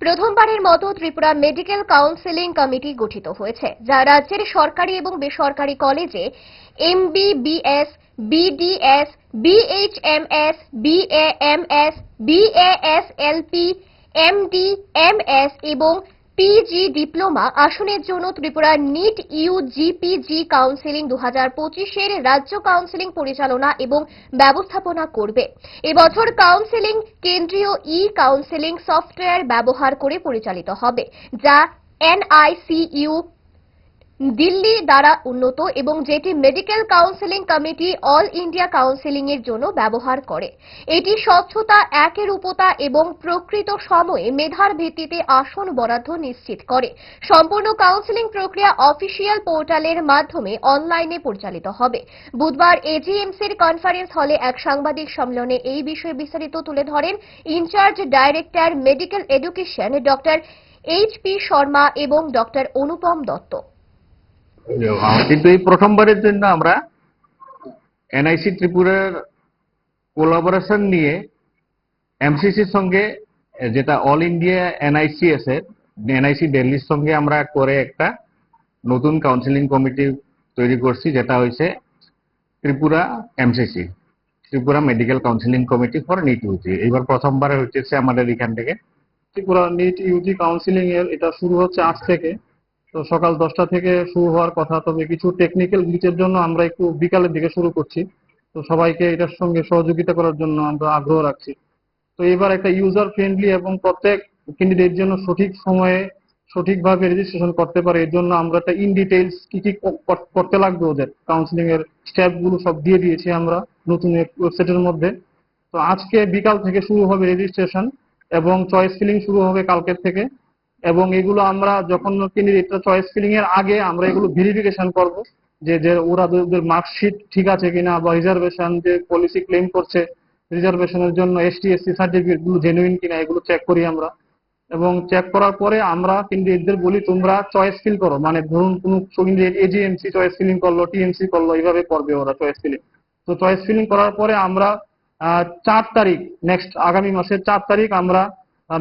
প্রথমবারের মতো Tripura medical counselling committee গঠিত হয়েছে, যা রাজ্যের সরকারি এবং বেসরকারি কলেজে MBBS, BDS, BHMS, BAMS, BASLP MD MS এবং পিজি ডিপ্লোমা আসনের জন্য Tripura NEET U UG PG counselling দু হাজার পঁচিশের রাজ্য কাউন্সিলিং পরিচালনা এবং ব্যবস্থাপনা করবে। এবছর কাউন্সিলিং কেন্দ্রীয় ই কাউন্সিলিং সফটওয়্যার ব্যবহার করে পরিচালিত হবে, যা এনআইসিইউ দিল্লি দ্বারা উন্নত এবং যেটি medical counselling committee all India counselling এর জন্য ব্যবহার করে। এটি স্বচ্ছতা, একরূপতা এবং প্রকৃত সময়ে মেধার ভিত্তিতে আসন বরাদ্দ নিশ্চিত করে। সম্পূর্ণ কাউন্সিলিং প্রক্রিয়া অফিসিয়াল পোর্টালের মাধ্যমে অনলাইনে পরিচালিত হবে। বুধবার এজিএমসির কনফারেন্স হলে এক সাংবাদিক সম্মেলনে এই বিষয়ে বিস্তারিত তুলে ধরেন in-charge director medical education doctor H P Sharma এবং ডক্টর অনুপম দত্ত। কিন্তু এই প্রথমবারের জন্য আমরা এনআইসি ত্রিপুরার কোলাবোরেশন নিয়ে এমসিসির সঙ্গে, যেটা অল ইন্ডিয়া এনআইসি আছে এনআইসি দিল্লির সঙ্গে আমরা করে একটা নতুন কাউন্সিলিং কমিটি তৈরি করছি, যেটা হয়েছে Tripura MCC Tripura medical counselling committee for NEET UG এইবার প্রথমবার হচ্ছে আমাদের এখান থেকে ত্রিপুরা নিট ইউজি কাউন্সিলিং এর, এটা শুরু হচ্ছে আজ থেকে। তো সকাল দশটা থেকে শুরু হওয়ার কথা। তবে কিছু টেকনিক্যাল গ্লিচের জন্য আমরা একটু বিকালের দিকে শুরু করছি। তো সবাইকে এটার সঙ্গে সহযোগিতা করার জন্য আমরা আগ্রহ রাখছি। তো এবার একটা ইউজার ফ্রেন্ডলি এবং প্রত্যেক ক্যান্ডিডেট জন্য সঠিক সময়ে সঠিকভাবে রেজিস্ট্রেশন করতে পারে, এর জন্য আমরা একটা ইন ডিটেইলস কি কি করতে লাগবে ওদের। কাউন্সিলিং এর স্টেপগুলো সব দিয়ে দিয়েছি আমরা নতুন ওয়েবসাইটের মধ্যে। তো আজকে বিকাল থেকে শুরু হবে রেজিস্ট্রেশন এবং চয়েস ফিলিং শুরু হবে কালকের থেকে। এবং এগুলো আমরা যখন ক্যান্ডিডেটটা চয়েস ফিলিং এর আগে আমরা এগুলো ভেরিফিকেশন করব যে যে ওরা ওদের মার্কশিট ঠিক আছে কিনা বা রিজার্ভেশন যে পলিসি ক্লেম করছে রিজার্ভেশনের জন্য এসটিএসসি সার্টিফিকেটগুলো জেনুইন কিনা এগুলো চেক করি আমরা। এবং চেক করার পরে আমরা ক্যান্ডিডেটদের বলি, তোমরা চয়েস ফিল করো। মানে ধরুন কোনো ক্যান্ডিডেট এজিএমসি চয়েস ফিলিং করল টিএমসি করল, এইভাবে করবে ওরা চয়েস ফিলিং তো চয়েস ফিলিং করার পরে আমরা চার তারিখ নেক্সট আগামী মাসের চার তারিখ আমরা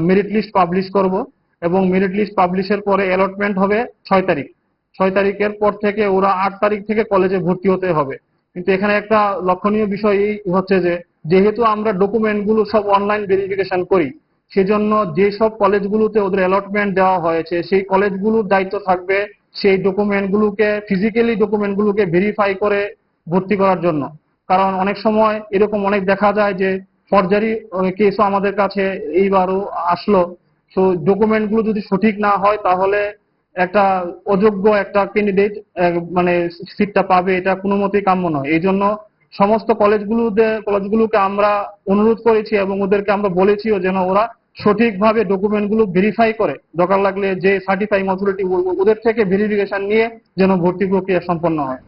মেরিট লিস্ট পাবলিশ করব। এবং মেরিট লিস্ট পাবলিশের পরে অ্যালটমেন্ট হবে ছয় তারিখ। ছয় তারিখের পর থেকে ওরা আট তারিখ থেকে কলেজে ভর্তি হতে হবে। কিন্তু এখানে একটা লক্ষণীয় বিষয় এই হচ্ছে যে, যেহেতু আমরা ডকুমেন্টগুলো সব অনলাইন ভেরিফিকেশন করি, সেজন্য যেসব কলেজগুলোতে ওদের অ্যালটমেন্ট দেওয়া হয়েছে, সেই কলেজগুলোর দায়িত্ব থাকবে সেই ডকুমেন্ট গুলোকে ফিজিক্যালি ডকুমেন্ট গুলোকে ভেরিফাই করে ভর্তি করার জন্য। কারণ অনেক সময় এরকম অনেক দেখা যায় যে ফর্জারি কেসও আমাদের কাছে এইবারও আসলো। তো ডকুমেন্টগুলো যদি সঠিক না হয়, তাহলে একটা অযোগ্য একটা ক্যান্ডিডেট মানে সিটটা পাবে, এটা কোনো মতেই কাম্য নয়। এই জন্য সমস্ত কলেজগুলোতে কলেজগুলোকে আমরা অনুরোধ করেছি এবং ওদেরকে আমরা বলেছিও যেন ওরা সঠিকভাবে ডকুমেন্টগুলো ভেরিফাই করে। দরকার লাগলে যে সার্টিফাইং অথরিটি ওদের থেকে ভেরিফিকেশন নিয়ে যেন ভর্তি প্রক্রিয়া সম্পন্ন হয়।